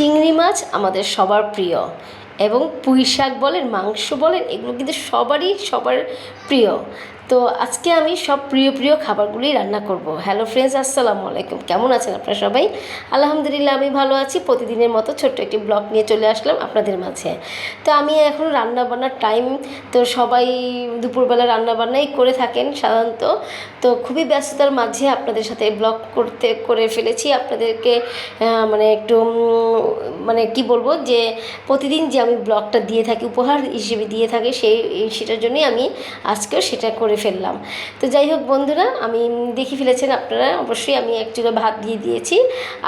চিংড়ি মাছ আমাদের সবার প্রিয় এবং পুঁই শাক বলেন, মাংস বলেন, এগুলো কিন্তু সবারই সবার প্রিয়। তো আজকে আমি সব প্রিয় প্রিয় খাবারগুলোই রান্না করব। হ্যালো ফ্রেন্ডস আসসালামু আলাইকুম। কেমন আছেন আপনারা সবাই? আলহামদুলিল্লাহ, আমি ভালো আছি। প্রতিদিনের মতো ছোট্ট একটি ব্লগ নিয়ে চলে আসলাম আপনাদের মাঝে। তো আমি এখন রান্না বান্নার টাইম তো সবাই দুপুরবেলা রান্না বান্নাই করে থাকেন সাধারণত। তো খুবই ব্যস্ততার মাঝে আপনাদের সাথে ব্লগ করতে, করে ফেলেছি। আপনাদেরকে মানে একটু মানে কি বলব যে, প্রতিদিন যে আমি ব্লগটা দিয়ে থাকি, উপহার হিসেবে দিয়ে থাকি, সেই, সেটার জন্যই আমি আজকেও সেটা করে ফেললাম। তো যাই হোক বন্ধুরা, আমি দেখি ফেলেছেন আপনারা, অবশ্যই আমি এক চুলো ভাত দিয়ে দিয়েছি।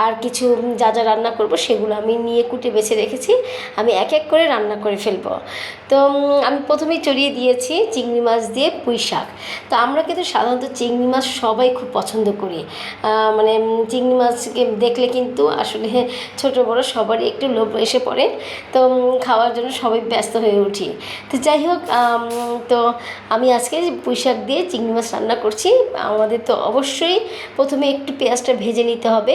আর কিছু যা যা রান্না করব সেগুলো আমি নিয়ে কুটে বেছে রেখেছি। আমি এক এক করে রান্না করে ফেলব। তো আমি প্রথমেই চড়িয়ে দিয়েছি চিংড়ি মাছ দিয়ে পুঁই শাক। তো আমরা কিন্তু সাধারণত চিংড়ি মাছ সবাই খুব পছন্দ করি। মানে চিংড়ি মাছকে দেখলে কিন্তু আসলে ছোট বড় সবারই একটু লোভ এসে পড়ে। তো খাওয়ার জন্য সবাই ব্যস্ত হয়ে উঠি। তো যাই হোক তো আমি আজকে পুঁই শাক দিয়ে চিংড়ি মাছ রান্না করছি। আমাদের তো অবশ্যই প্রথমে একটু পেঁয়াজটা ভেজে নিতে হবে।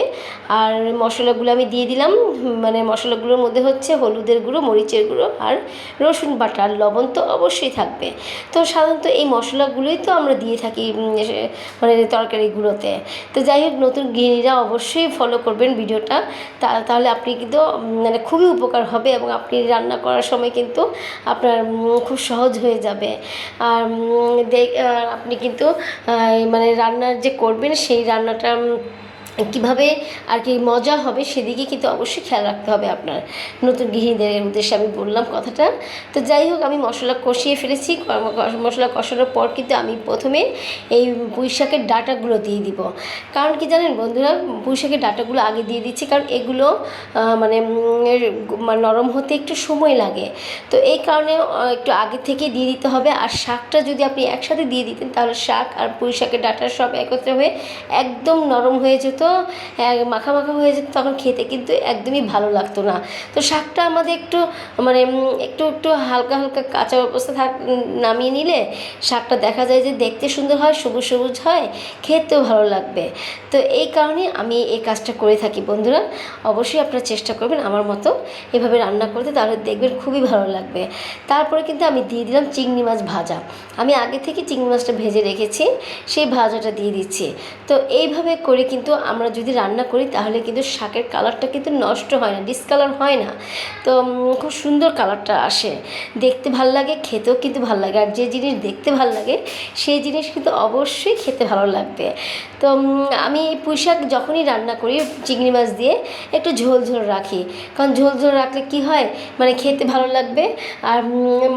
আর মশলাগুলো আমি দিয়ে দিলাম। মানে মশলাগুলোর মধ্যে হচ্ছে হলুদের গুঁড়ো, মরিচের গুঁড়ো আর রসুন বাটা। আর লবণ তো অবশ্যই থাকবে। তো সাধারণত এই মশলাগুলোই তো আমরা দিয়ে থাকি মানে তরকারিগুলোতে। তো যাই হোক, নতুন গৃহিণীরা অবশ্যই ফলো করবেন ভিডিওটা। তাহলে আপনি কিন্তু মানে খুবই উপকার হবে এবং আপনি রান্না করার সময় কিন্তু আপনার খুব সহজ হয়ে যাবে। আর আপনি কিন্তু মানে রান্নার যে করবেন, সেই রান্নাটা কীভাবে আর কি মজা হবে সেদিকে কিন্তু অবশ্যই খেয়াল রাখতে হবে আপনার নতুন গৃহিণীদের উদ্দেশ্যে আমি বললাম কথাটা। তো যাই হোক, আমি মশলা কষিয়ে ফেলেছি। মশলা কষানোর পর কিন্তু আমি প্রথমে এই পুঁই শাকের ডাঁটাগুলো দিয়ে দিব। কারণ কি জানেন বন্ধুরা পুঁই শাকের ডাঁটাগুলো আগে দিয়ে দিচ্ছি কারণ এগুলো মানে নরম হতে একটু সময় লাগে। তো এই কারণে একটু আগে থেকে দিয়ে দিতে হবে। আর শাকটা যদি আপনি একসাথে দিয়ে দিতেন, তাহলে শাক আর পুঁই শাকের ডাঁটা সব একত্রে হয়ে একদম নরম হয়ে যেত। মাখা মাখা হয়ে যেত তখন খেতে, কিন্তু একদমই ভালো লাগতো না। তো শাকটা আমাদের একটু মানে একটু একটু হালকা হালকা কাঁচা অবস্থা থাক, নামিয়ে নিলে শাকটা দেখা যায় যে দেখতে সুন্দর হয়, সবুজ সবুজ হয়, খেতেও ভালো লাগবে। তো এই কারণে আমি এই কাজটা করে থাকি বন্ধুরা। অবশ্যই আপনারা চেষ্টা করবেন আমার মতো এভাবে রান্না করতে, তাহলে দেখবেন খুবই ভালো লাগবে। তারপরে কিন্তু আমি দিয়ে দিলাম চিংড়ি মাছ ভাজা। আমি আগে থেকে চিংড়ি মাছটা ভেজে রেখেছি, সেই ভাজাটা দিয়ে দিচ্ছি। তো এইভাবে করে কিন্তু আমরা যদি রান্না করি তাহলে কিন্তু শাকের কালারটা কিন্তু নষ্ট হয় না ডিসকালার হয় না। তো খুব সুন্দর কালারটা আসে। দেখতে ভালো লাগে খেতেও কিন্তু ভালো লাগে। আর যে জিনিস দেখতে ভালো লাগে সেই জিনিস কিন্তু অবশ্যই খেতে ভালো লাগবে। তো আমি পুঁই শাক যখনই রান্না করি চিংড়ি মাছ দিয়ে একটু ঝোল ঝোল রাখি। কারণ ঝোল ঝোল রাখলে কি হয়? মানে খেতে ভালো লাগবে। আর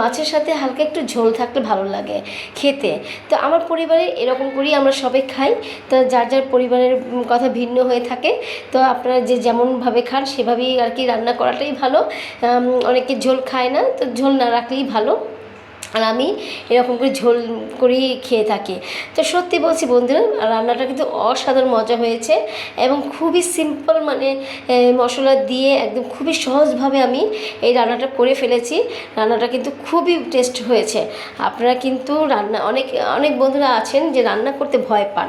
মাছের সাথে হালকা একটু ঝোল থাকলে ভালো লাগে খেতে। তো আমার পরিবারে এরকম করেই আমরা সবাই খাই। তো যার যার পরিবারের উম, কথা ভিন্ন হয়ে থাকে। তো আপনারা যে যেমনভাবে খান, সেভাবেই আর কি রান্না করাটাই ভালো। অনেকে ঝোল খায় না, তো ঝোল না রাখলেই ভালো। আর আমি এরকম করে ঝোল করেই খেয়ে থাকি। তো সত্যি বলছি বন্ধুরা, রান্নাটা কিন্তু অসাধারণ মজা হয়েছে এবং খুবই সিম্পল মানে মশলা দিয়ে একদম খুবই সহজভাবে আমি এই রান্নাটা করে ফেলেছি। রান্নাটা কিন্তু খুবই টেস্ট হয়েছে। আপনারা কিন্তু রান্না, অনেক অনেক বন্ধুরা আছেন যে রান্না করতে ভয় পান।